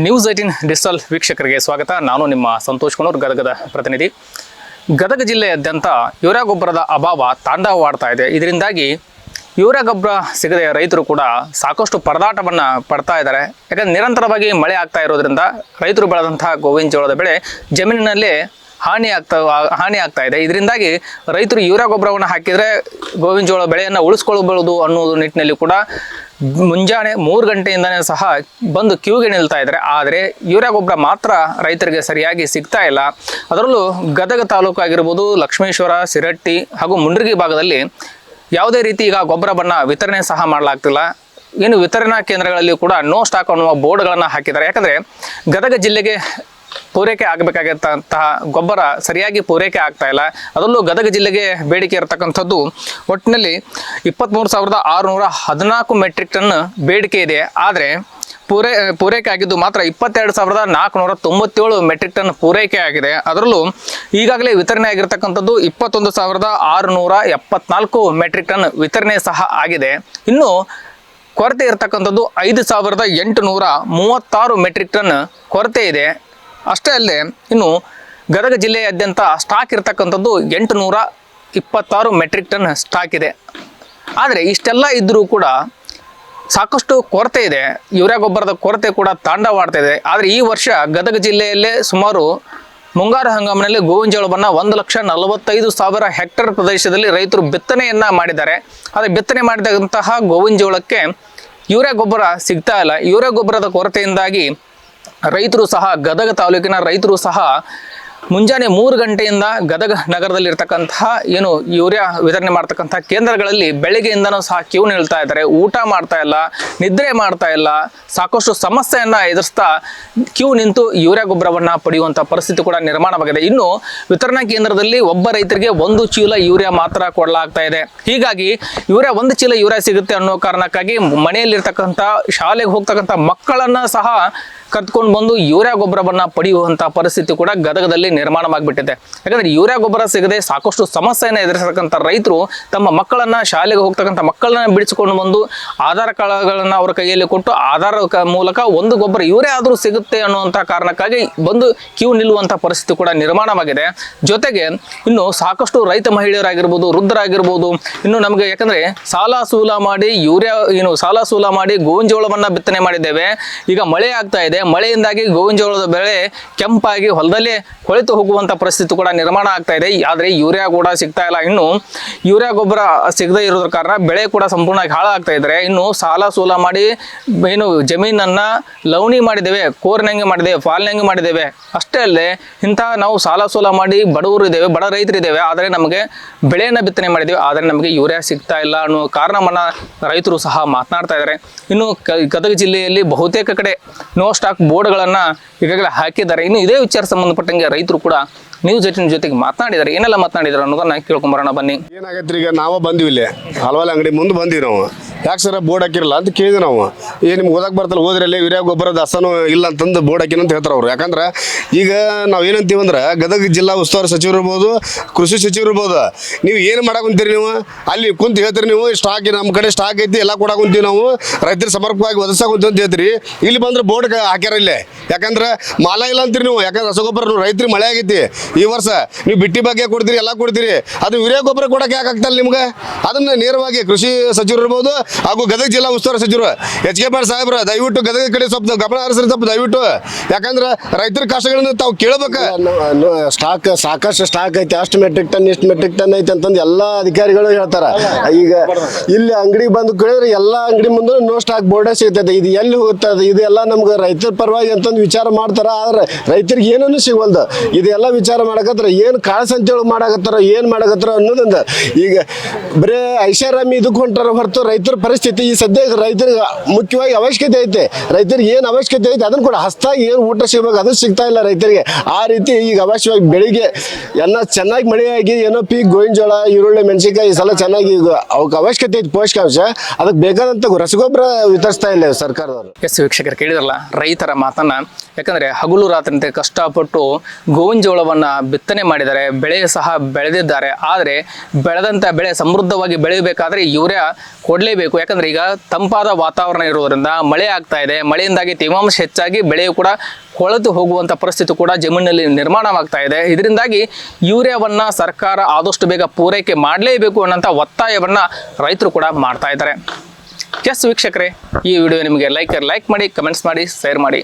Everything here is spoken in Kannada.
ನ್ಯೂಸ್ ಏಯ್ಟೀನ್ ಡಿಜಿಟಲ್ ವೀಕ್ಷಕರಿಗೆ ಸ್ವಾಗತ. ನಾನು ನಿಮ್ಮ ಸಂತೋಷ್ ಕುಣೂರ್ ಗದಗದ ಪ್ರತಿನಿಧಿ. ಗದಗ ಜಿಲ್ಲೆಯಾದ್ಯಂತ ಯೂರಿಯಾ ಗೊಬ್ಬರದ ಅಭಾವ ತಾಂಡವವಾಡ್ತಾ ಇದೆ. ಇದರಿಂದಾಗಿ ಯೂರಿಯಾ ಗೊಬ್ಬರ ಸಿಗದೆ ರೈತರು ಕೂಡ ಸಾಕಷ್ಟು ಪರದಾಟವನ್ನು ಪಡ್ತಾ ಇದ್ದಾರೆ. ಯಾಕಂದರೆ ನಿರಂತರವಾಗಿ ಮಳೆ ಆಗ್ತಾ ಇರೋದ್ರಿಂದ ರೈತರು ಬೆಳೆದಂತಹ ಗೋವಿನ ಜೋಳದ ಬೆಳೆ ಜಮೀನಿನಲ್ಲಿ ಹಾನಿ ಆಗ್ತಾ ಹಾನಿ ಆಗ್ತಾ ಇದೆ. ಇದರಿಂದಾಗಿ ರೈತರು ಯೂರಿಯಾ ಗೊಬ್ಬರವನ್ನು ಹಾಕಿದರೆ ಗೋವಿನ ಜೋಳ ಬೆಳೆಯನ್ನು ಉಳಿಸ್ಕೊಳ್ಬಹುದು ಅನ್ನೋದು ನಿಟ್ಟಿನಲ್ಲಿ ಕೂಡ ಮುಂಜಾನೆ ಮೂರು ಗಂಟೆಯಿಂದನೇ ಸಹ ಬಂದು ಕ್ಯೂಗೆ ನಿಲ್ತಾ ಇದ್ದಾರೆ. ಆದರೆ ಯೂರಿಯಾ ಗೊಬ್ಬರ ಮಾತ್ರ ರೈತರಿಗೆ ಸರಿಯಾಗಿ ಸಿಗ್ತಾ ಇಲ್ಲ. ಅದರಲ್ಲೂ ಗದಗ ತಾಲೂಕು ಆಗಿರ್ಬೋದು, ಲಕ್ಷ್ಮೇಶ್ವರ, ಸಿರಟ್ಟಿ ಹಾಗೂ ಮುಂಡ್ರಿಗಿ ಭಾಗದಲ್ಲಿ ಯಾವುದೇ ರೀತಿ ಈಗ ಗೊಬ್ಬರವನ್ನು ವಿತರಣೆ ಸಹ ಮಾಡಲಾಗ್ತಿಲ್ಲ. ಇನ್ನು ವಿತರಣಾ ಕೇಂದ್ರಗಳಲ್ಲಿ ಕೂಡ ನೋ ಸ್ಟಾಕ್ ಅನ್ನುವ ಬೋರ್ಡ್ಗಳನ್ನು ಹಾಕಿದ್ದಾರೆ. ಯಾಕಂದರೆ ಗದಗ ಜಿಲ್ಲೆಗೆ ಪೂರೈಕೆ ಆಗಬೇಕಾಗಿರ್ತಂತಹ ಗೊಬ್ಬರ ಸರಿಯಾಗಿ ಪೂರೈಕೆ ಆಗ್ತಾ ಇಲ್ಲ. ಅದರಲ್ಲೂ ಗದಗ ಜಿಲ್ಲೆಗೆ ಬೇಡಿಕೆ ಇರತಕ್ಕಂಥದ್ದು ಒಟ್ಟಿನಲ್ಲಿ ಇಪ್ಪತ್ತ್ಮೂರು ಸಾವಿರದ ಆರುನೂರ ಹದಿನಾಲ್ಕು ಮೆಟ್ರಿಕ್ ಟನ್ ಬೇಡಿಕೆ ಇದೆ. ಆದರೆ ಪೂರೈ, ಪೂರೈಕೆ ಆಗಿದ್ದು ಮಾತ್ರ ಇಪ್ಪತ್ತೆರಡು ಸಾವಿರದ ನಾಲ್ಕುನೂರ ತೊಂಬತ್ತೇಳು ಮೆಟ್ರಿಕ್ ಟನ್ ಪೂರೈಕೆ ಆಗಿದೆ. ಅದರಲ್ಲೂ ಈಗಾಗಲೇ ವಿತರಣೆ ಆಗಿರತಕ್ಕಂಥದ್ದು ಇಪ್ಪತ್ತೊಂದು ಸಾವಿರದ ಆರುನೂರ ಎಪ್ಪತ್ನಾಲ್ಕು ಮೆಟ್ರಿಕ್ ಟನ್ ವಿತರಣೆ ಸಹ ಆಗಿದೆ. ಇನ್ನು ಕೊರತೆ ಇರತಕ್ಕಂಥದ್ದು ಐದು ಸಾವಿರದ ಎಂಟುನೂರ ಮೂವತ್ತಾರು ಮೆಟ್ರಿಕ್ ಟನ್ ಕೊರತೆ ಇದೆ. ಅಷ್ಟೇ ಅಲ್ಲದೆ ಇನ್ನು ಗದಗ ಜಿಲ್ಲೆಯಾದ್ಯಂತ ಸ್ಟಾಕ್ ಇರತಕ್ಕಂಥದ್ದು ಎಂಟು ನೂರ ಇಪ್ಪತ್ತಾರು ಮೆಟ್ರಿಕ್ ಟನ್ ಸ್ಟಾಕ್ ಇದೆ. ಆದರೆ ಇಷ್ಟೆಲ್ಲ ಇದ್ದರೂ ಕೂಡ ಸಾಕಷ್ಟು ಕೊರತೆ ಇದೆ. ಯೂರಿಯಾ ಗೊಬ್ಬರದ ಕೊರತೆ ಕೂಡ ತಾಂಡವಾಡ್ತಾ ಇದೆ. ಆದರೆ ಈ ವರ್ಷ ಗದಗ ಜಿಲ್ಲೆಯಲ್ಲೇ ಸುಮಾರು ಮುಂಗಾರು ಹಂಗಾಮಿನಲ್ಲಿ ಗೋವಿನ ಜೋಳವನ್ನು ಒಂದು ಲಕ್ಷ ನಲವತ್ತೈದು ಸಾವಿರ ಹೆಕ್ಟೇರ್ ಪ್ರದೇಶದಲ್ಲಿ ರೈತರು ಬಿತ್ತನೆಯನ್ನು ಮಾಡಿದ್ದಾರೆ. ಆದರೆ ಬಿತ್ತನೆ ಮಾಡಿದಂತಹ ಗೋವಿನ ಜೋಳಕ್ಕೆ ಯೂರಿಯಾ ಗೊಬ್ಬರ ಸಿಗ್ತಾ ಇಲ್ಲ. ಯೂರಿಯಾ ಗೊಬ್ಬರದ ಕೊರತೆಯಿಂದಾಗಿ ರೈತರು ಸಹ ಗದಗ ತಾಲೂಕಿನ ರೈತರು ಸಹ ಮುಂಜಾನೆ ಮೂರು ಗಂಟೆಯಿಂದ ಗದಗ ನಗರದಲ್ಲಿರ್ತಕ್ಕಂತಹ ಏನು ಯೂರಿಯಾ ವಿತರಣೆ ಮಾಡ್ತಕ್ಕಂಥ ಕೇಂದ್ರಗಳಲ್ಲಿ ಬೆಳಗ್ಗೆಯಿಂದನೂ ಸಹ ಕ್ಯೂ ನಿಲ್ತಾ ಇದ್ದಾರೆ. ಊಟ ಮಾಡ್ತಾ ಇಲ್ಲ, ನಿದ್ರೆ ಮಾಡ್ತಾ ಇಲ್ಲ. ಸಾಕಷ್ಟು ಸಮಸ್ಯೆಯನ್ನು ಎದುರಿಸ್ತಾ ಕ್ಯೂ ನಿಂತು ಯೂರಿಯಾ ಗೊಬ್ಬರವನ್ನು ಪಡೆಯುವಂಥ ಪರಿಸ್ಥಿತಿ ಕೂಡ ನಿರ್ಮಾಣವಾಗಿದೆ. ಇನ್ನು ವಿತರಣಾ ಕೇಂದ್ರದಲ್ಲಿ ಒಬ್ಬ ರೈತರಿಗೆ ಒಂದು ಚೀಲ ಯೂರಿಯಾ ಮಾತ್ರ ಕೊಡಲಾಗ್ತಾ ಇದೆ. ಹೀಗಾಗಿ ಯೂರಿಯಾ ಒಂದು ಚೀಲ ಯೂರಿಯಾ ಸಿಗುತ್ತೆ ಅನ್ನೋ ಕಾರಣಕ್ಕಾಗಿ ಮನೆಯಲ್ಲಿರ್ತಕ್ಕಂಥ, ಶಾಲೆಗೆ ಹೋಗ್ತಕ್ಕಂಥ ಮಕ್ಕಳನ್ನ ಸಹ ಕರ್ತ್ಕೊಂಡು ಬಂದು ಯೂರಿಯಾ ಗೊಬ್ಬರವನ್ನ ಪಡೆಯುವಂಥ ಪರಿಸ್ಥಿತಿ ಕೂಡ ಗದಗದಲ್ಲಿ ನಿರ್ಮಾಣವಾಗ್ಬಿಟ್ಟಿದೆ. ಯಾಕಂದ್ರೆ ಯೂರಿಯಾ ಗೊಬ್ಬರ ಸಿಗದೆ ಸಾಕಷ್ಟು ಸಮಸ್ಯೆಯನ್ನು ಎದುರಿಸತಕ್ಕಂಥ ರೈತರು ತಮ್ಮ ಮಕ್ಕಳನ್ನ ಶಾಲೆಗೆ ಹೋಗ್ತಕ್ಕಂಥ ಮಕ್ಕಳನ್ನ ಬಿಡಿಸಿಕೊಂಡು ಬಂದು ಆಧಾರ್ ಕಾರ್ಡ್ಗಳನ್ನ ಅವರ ಕೈಯಲ್ಲಿ ಕೊಟ್ಟು ಆಧಾರ್ ಮೂಲಕ ಒಂದು ಗೊಬ್ಬರ ಯೂರಿಯಾ ಆದರೂ ಸಿಗುತ್ತೆ ಅನ್ನುವಂಥ ಕಾರಣಕ್ಕಾಗಿ ಬಂದು ಕ್ಯೂ ನಿಲ್ಲುವಂಥ ಪರಿಸ್ಥಿತಿ ಕೂಡ ನಿರ್ಮಾಣವಾಗಿದೆ. ಜೊತೆಗೆ ಇನ್ನು ಸಾಕಷ್ಟು ರೈತ ಮಹಿಳೆಯರಾಗಿರ್ಬೋದು, ವೃದ್ಧರಾಗಿರ್ಬೋದು, ಇನ್ನು ನಮಗೆ ಯಾಕಂದ್ರೆ ಸಾಲ ಸೂಲ ಮಾಡಿ ಯೂರಿಯಾ ಏನು ಸಾಲ ಸೂಲ ಮಾಡಿ ಗೋವಿನ ಜೋಳವನ್ನ ಬಿತ್ತನೆ ಮಾಡಿದ್ದೇವೆ. ಈಗ ಮಳೆ ಆಗ್ತಾ ಇದೆ. ಮಳೆಯಿಂದಾಗಿ ಗೋವಿನ ಜೋಳದ ಬೆಳೆ ಕೆಂಪಾಗಿ ಹೊಲದಲ್ಲೇ ಕೊಳೆತು ಹೋಗುವಂತ ಪರಿಸ್ಥಿತಿ ಕೂಡ ನಿರ್ಮಾಣ ಆಗ್ತಾ ಇದೆ. ಆದ್ರೆ ಯೂರಿಯಾ ಕೂಡ ಸಿಗ್ತಾ ಇಲ್ಲ. ಇನ್ನು ಯೂರಿಯಾ ಗೊಬ್ಬರ ಸಿಗದೆ ಇರೋದ್ರ ಕಾರಣ ಬೆಳೆ ಕೂಡ ಸಂಪೂರ್ಣವಾಗಿ ಹಾಳಾಗ್ತಾ ಇದ್ರೆ ಇನ್ನು ಸಾಲ ಸೂಲ ಮಾಡಿ ಏನು ಜಮೀನನ್ನ ಲವಣಿ ಮಾಡಿದ್ದೇವೆ, ಕೋರ್ನಂಗೆ ಮಾಡಿದ್ದೇವೆ ಫಾಲ್ನಂಗೆ ಮಾಡಿದ್ದೇವೆ. ಅಷ್ಟೇ ಅಲ್ಲದೆ ಇಂತಹ ನಾವು ಸಾಲ ಸೂಲ ಮಾಡಿ ಬಡವರು ಇದ್ದೇವೆ, ಬಡ ರೈತರು ಇದ್ದೇವೆ, ಆದರೆ ನಮಗೆ ಬೆಳೆಯನ್ನು ಬಿತ್ತನೆ ಮಾಡಿದ್ದೇವೆ, ಆದರೆ ನಮಗೆ ಯೂರಿಯಾ ಸಿಗ್ತಾ ಇಲ್ಲ ಅನ್ನೋ ಕಾರಣವನ್ನ ರೈತರು ಸಹ ಮಾತನಾಡ್ತಾ ಇದ್ದಾರೆ ಇನ್ನು ಗದಗ ಜಿಲ್ಲೆಯಲ್ಲಿ ಬಹುತೇಕ ಕಡೆ ನೋ ಸ್ಟಾಕ್ ಬೋರ್ಡ್ಗಳನ್ನು ಈಗಾಗಲೇ ಹಾಕಿದ್ದಾರೆ. ಇನ್ನು ಇದೇ ವಿಚಾರ ಸಂಬಂಧಪಟ್ಟಂಗೆ ರೈತರು ಕೂಡ ನ್ಯೂಸ್ ಏಟಿನ ಜೊತೆಗೆ ಮಾತನಾಡಿದ್ದಾರೆ ಏನೆಲ್ಲ ಮಾತನಾಡಿದ್ದಾರೆ ಅನ್ನೋದನ್ನ ಕೇಳ್ಕೊಂಬರೋಣ ಬನ್ನಿ. ಏನಾಗೈತ್ರಿ ಈಗ ನಾವು ಬಂದಿವಿ ಇಲ್ಲಿ. ಹಲವಾರು ಅಂಗಡಿ ಮುಂದೆ ಬಂದಿವಿ ನಾವು. ಯಾಕೆ ಸರ್ ಬೋರ್ಡ್ ಹಾಕಿರಲ್ಲ ಅಂತ ಕೇಳಿದ್ವಿ ನಾವು. ಏ, ನಿಮ್ಗೆ ಓದಕ್ಕೆ ಬರ್ತಲ್ಲ ಹೋದ್ರಲ್ಲಿ ಯೂರಿಯಾ ಗೊಬ್ಬರದ ಹಸನು ಇಲ್ಲ ಅಂತಂದು ಬೋರ್ಡ್ ಹಾಕಿನ ಅಂತ ಹೇಳ್ತಾರೆ ಅವ್ರು. ಯಾಕಂದ್ರೆ ಈಗ ನಾವು ಏನಂತೀವಿ ಅಂದ್ರೆ ಗದಗ ಜಿಲ್ಲಾ ಉಸ್ತುವಾರಿ ಸಚಿವರು ಇರ್ಬೋದು, ಕೃಷಿ ಸಚಿವರು ಇರ್ಬೋದು, ನೀವು ಏನು ಮಾಡಕ್ಕೆ ಕುಂತೀರಿ ನೀವು? ಅಲ್ಲಿ ಕುಂತು ಹೇಳ್ತೀರಿ ನೀವು ಸ್ಟಾಕ್ ನಮ್ಮ ಕಡೆ ಸ್ಟಾಕ್ ಐತಿ, ಎಲ್ಲ ಕೊಡಕ್ ಕುಂತೀವಿ ನಾವು, ರೈತರ ಸಮರ್ಪಕವಾಗಿ ಒದಗಿಸಕ್ ಕುಂತೀವಿ ಅಂತ ಹೇಳ್ತೀರಿ. ಇಲ್ಲಿ ಬಂದ್ರೆ ಬೋರ್ಡ್ ಹಾಕ್ಯಾರ ಇಲ್ಲೇ. ಯಾಕಂದ್ರೆ ಮಾಲ ಇಲ್ಲ ಅಂತೀರಿ ನೀವು. ಯಾಕಂದ್ರೆ ರಸಗೊಬ್ಬರ ರೈತರಿ ರೈತರಿಗೆ ಮಳೆ ಆಗೈತಿ. ಈ ವರ್ಷ ನೀವು ಬಿಟ್ಟಿ ಬಗ್ಗೆ ಕೊಡ್ತೀರಿ, ಎಲ್ಲ ಕೊಡ್ತೀರಿ. ಅದು ಯೂರಿಯಾ, ಗೊಬ್ಬರ ಕೊಡಕ್ಕೆ ಯಾಕೆ ಆಗ್ತಲ್ಲ ನಿಮ್ಗೆ? ಅದನ್ನ ನೇರವಾಗಿ ಕೃಷಿ ಸಚಿವರು ಇರ್ಬೋದು ಹಾಗೂ ಗದಗ ಜಿಲ್ಲಾ ಉಸ್ತುವಾರಿ ಸಚಿವರು ಎಚ್ ಕೆ ಪಾರ್ ಸಾಹೇಬ್ರ ದಯವಿಟ್ಟು ಗದಗ ಕಡೆ ಸ್ವಲ್ಪ ಗಮನ ಹರಿಸ್ರಿ ಸ್ವಲ್ಪ ದಯವಿಟ್ಟು. ಯಾಕಂದ್ರೆ ರೈತರ ಕಷ್ಟಗಳನ್ನ ತಾವು ಕೇಳಬೇಕು. ಸ್ಟಾಕ್ ಸಾಕಷ್ಟು ಸ್ಟಾಕ್ ಐತೆ ಅಷ್ಟು ಮೆಟ್ರಿಕ್ ಟನ್ ಇಷ್ಟು ಮೆಟ್ರಿಕ್ ಟನ್ ಐತೆ ಅಂತಂದು ಎಲ್ಲ ಅಧಿಕಾರಿಗಳು ಹೇಳ್ತಾರ. ಈಗ ಇಲ್ಲಿ ಅಂಗಡಿಗೆ ಬಂದು ಕೇಳಿದ್ರೆ ಎಲ್ಲ ಅಂಗಡಿ ಮುಂದೆ ನೋ ಸ್ಟಾಕ್ ಬೋರ್ಡೇ ಸಿಗ್ತೈತೆ. ಇದು ಎಲ್ಲಿ ಹೋಗ್ತದೆ ಇದೆಲ್ಲ ನಮ್ಗೆ ರೈತರ ಪರವಾಗಿ ಅಂತಂದು ವಿಚಾರ ಮಾಡ್ತಾರ. ಆದ್ರೆ ರೈತರಿಗೆ ಏನನ್ನು ಸಿಗವಲ್ದು ಇದೆಲ್ಲ ವಿಚಾರ ಮಾಡಕತ್ರ ಏನು ಕಾಳಸ್ ಅಂತೇಳಿ ಮಾಡಕತ್ತಾರ ಏನು ಮಾಡಕತ್ತಾರ ಅನ್ನೋದಂದ. ಈಗ ಬರೇ ಐಷಾರಾಮಿ ಇದಕ್ಕೆ ಹೊಂಟಾರ ಹೊರತು ರೈತರ ಪರಿಸ್ಥಿತಿ ಈ ಸದ್ಯ ರೈತರಿಗೆ ಮುಖ್ಯವಾಗಿ ಅವಶ್ಯಕತೆ ಐತೆ. ರೈತರಿಗೆ ಏನು ಅವಶ್ಯಕತೆ ಐತೆ ಅದನ್ನು ಕೂಡ ಹಸ್ತಾಗಿ ಏನು ಊಟ ಸಿಗಬೇಕು ಅದು ಸಿಗ್ತಾ ಇಲ್ಲ ರೈತರಿಗೆ. ಆ ರೀತಿ ಈಗ ಅವಶ್ಯವಾಗಿ ಬೆಳಿಗ್ಗೆ ಎಲ್ಲ ಚೆನ್ನಾಗಿ ಮಳೆಯಾಗಿ ಏನೋ ಪೀಕ್ ಗೋವಿನ ಜೋಳ, ಈರುಳ್ಳಿ, ಮೆಣಸಿನ್ಕಾಯಿ ಈ ಸಲ ಚೆನ್ನಾಗಿ ಅವಕ್ಕೆ ಅವಶ್ಯಕತೆ ಐತೆ ಪೋಷಕಾಂಶ. ಅದಕ್ಕೆ ಬೇಕಾದಂಥ ರಸಗೊಬ್ಬರ ವಿತರಿಸ್ತಾ ಇಲ್ಲ ಸರ್ಕಾರದವರು. ಎಸ್ ವೀಕ್ಷಕರು, ಕೇಳಿದ್ರಲ್ಲ ರೈತರ ಮಾತನ್ನ. ಯಾಕಂದ್ರೆ ಹಗಲು ರಾತ್ರಿ ಕಷ್ಟಪಟ್ಟು ಗೋವಿನ ಜೋಳವನ್ನ ಬಿತ್ತನೆ ಮಾಡಿದ್ದಾರೆ, ಬೆಳೆ ಸಹ ಬೆಳೆದಿದ್ದಾರೆ. ಆದರೆ ಬೆಳೆದಂತ ಬೆಳೆ ಸಮೃದ್ಧವಾಗಿ ಬೆಳೆಯಬೇಕಾದ್ರೆ ಯೂರಿಯಾ ಕೊಡಲೇಬೇಕು. ಮಾಡಲೇಬೇಕು ಯಾಕಂದ್ರೆ ಈಗ ತಂಪಾದ ವಾತಾವರಣ ಇರುವುದರಿಂದ ಮಳೆ ಆಗ್ತಾ ಇದೆ. ಮಳೆಯಿಂದಾಗಿ ತೇವಾಂಶ ಹೆಚ್ಚಾಗಿ ಬೆಳೆಯು ಕೂಡ ಕೊಳೆತು ಹೋಗುವಂಥ ಪರಿಸ್ಥಿತಿ ಕೂಡ ಜಮೀನಿನಲ್ಲಿ ನಿರ್ಮಾಣವಾಗ್ತಾ ಇದೆ. ಇದರಿಂದಾಗಿ ಯೂರಿಯಾವನ್ನ ಸರ್ಕಾರ ಆದಷ್ಟು ಬೇಗ ಪೂರೈಕೆ ಮಾಡಲೇಬೇಕು ಅನ್ನೋಂಥ ಒತ್ತಾಯವನ್ನ ರೈತರು ಕೂಡ ಮಾಡ್ತಾ ಇದ್ದಾರೆ. ಎಸ್ ವೀಕ್ಷಕರೇ, ಈ ವಿಡಿಯೋ ನಿಮಗೆ ಲೈಕ್ ಲೈಕ್ ಮಾಡಿ, ಕಮೆಂಟ್ಸ್ ಮಾಡಿ, ಶೇರ್ ಮಾಡಿ.